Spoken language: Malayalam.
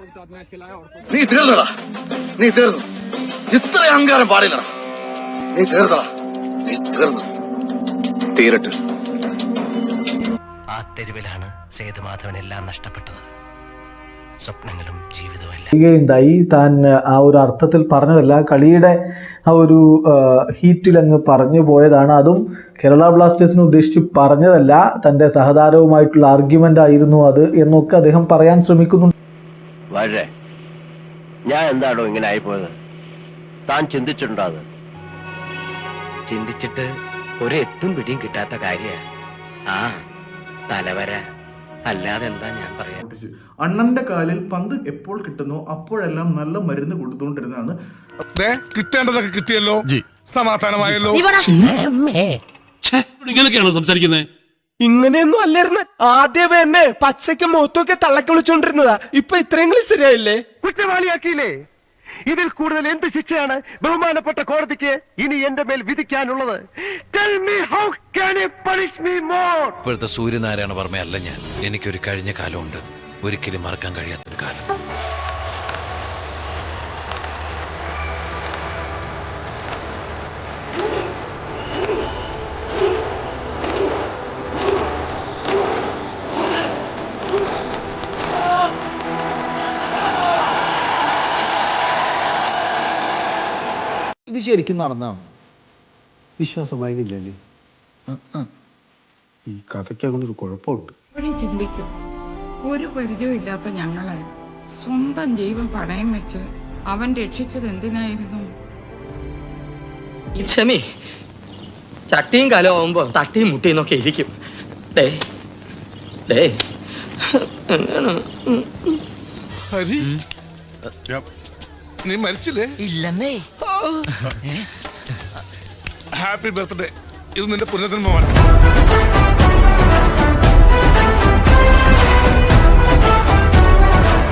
നീ തീർന്നടാ. നീ തീർന്നു. ഇത്ര അഹങ്കാരം പാടില്ലടാ. നീ തീർന്നടാ. നീ തീർന്നു. തീരട്ടെ. ആ തെരുവിലാണ് സേതുമാധവൻ എല്ലാം നഷ്ടപ്പെട്ടത്. സ്വപ്നങ്ങളും ജീവിതവും എല്ലാം. താൻ ആ ഒരു അർത്ഥത്തിൽ പറഞ്ഞതല്ല കളിയുടെ ആ ഒരു ഹീറ്റിൽ അങ്ങ് പറഞ്ഞു പോയതാണ്. അതും കേരള ബ്ലാസ്റ്റേഴ്സിനെ ഉദ്ദേശിച്ച് പറഞ്ഞതല്ല. തന്റെ സഹതാരവുമായിട്ടുള്ള ആർഗ്യുമെന്റ് ആയിരുന്നു അത് എന്നൊക്കെ അദ്ദേഹം പറയാൻ ശ്രമിക്കുന്നുണ്ട്. വളരെ ഞാൻ എന്താണോ ഇങ്ങനെ ആയിപ്പോയത്? താൻ ചിന്തിച്ചിട്ടുണ്ടോ അത്? ചിന്തിച്ചിട്ട് ഒരു എത്തും പിടിയും കിട്ടാത്ത കാര്യ. ആ തലവര. അല്ലാതെ എന്താ ഞാൻ പറയാ? അണ്ണന്റെ കാലിൽ പന്ത് എപ്പോൾ കിട്ടുന്നോ അപ്പോഴെല്ലാം നല്ല മരുന്ന് കൊടുത്തുകൊണ്ടിരുന്നതാണ്. കിട്ടേണ്ടതൊക്കെ കിട്ടിയല്ലോ. സമാധാനമായല്ലോ. ഇങ്ങനെയൊക്കെയാണോ സംസാരിക്കുന്നത് ഇങ്ങനെയൊന്നും അല്ലായിരുന്ന. ആദ്യമേ എന്നെ പച്ചയ്ക്ക് മുഖത്തൊക്കെ തള്ളക്ക് വിളിച്ചോണ്ടിരുന്നതാ ഇപ്പൊ ഇത്രയെങ്കിലും ശരിയായില്ലേ? കുറ്റവാളിയാക്കിയില്ലേ? ഇതിൽ കൂടുതൽ എന്ത് ശിക്ഷയാണ് ബഹുമാനപ്പെട്ട കോടതിക്ക് ഇനി എന്റെ മേൽ വിധിക്കാനുള്ളത്? Tell me how can you punish me more? ഇപ്പോഴത്തെ സൂര്യനാരായണ വർമ്മയല്ല ഞാൻ. എനിക്കൊരു കഴിഞ്ഞ കാലമുണ്ട്. ഒരിക്കലും മറക്കാൻ കഴിയാത്തൊരു കാലം. ശരിക്കും നടന്നാണ് വിശ്വാസമായില്ലല്ലേ ഈ കഥയ്ക്ക് അങ്ങനെ ഒരു കുഴപ്പമുണ്ട്. എപ്പോഴും ചിന്തിക്കും. ഒരു പരിചയമില്ലാത്ത ഇല്ലാത്ത ഞങ്ങളെ സ്വന്തം ജീവൻ പണയം വെച്ച് അവൻ രക്ഷിച്ചത് എന്തിനായിരുന്നു? ക്ഷമി ചട്ടിയും ആവുമ്പോ തട്ടിയും മുട്ടിയും ഒക്കെ ഇരിക്കും. ഡേ ഡേ ഹരി. നീ മരിച്ചില്ലേ? ഇല്ലെന്നേ. ഹാപ്പി ബർത്ത്ഡേ ഇത് നിന്റെ പുനർജന്മമാണ്.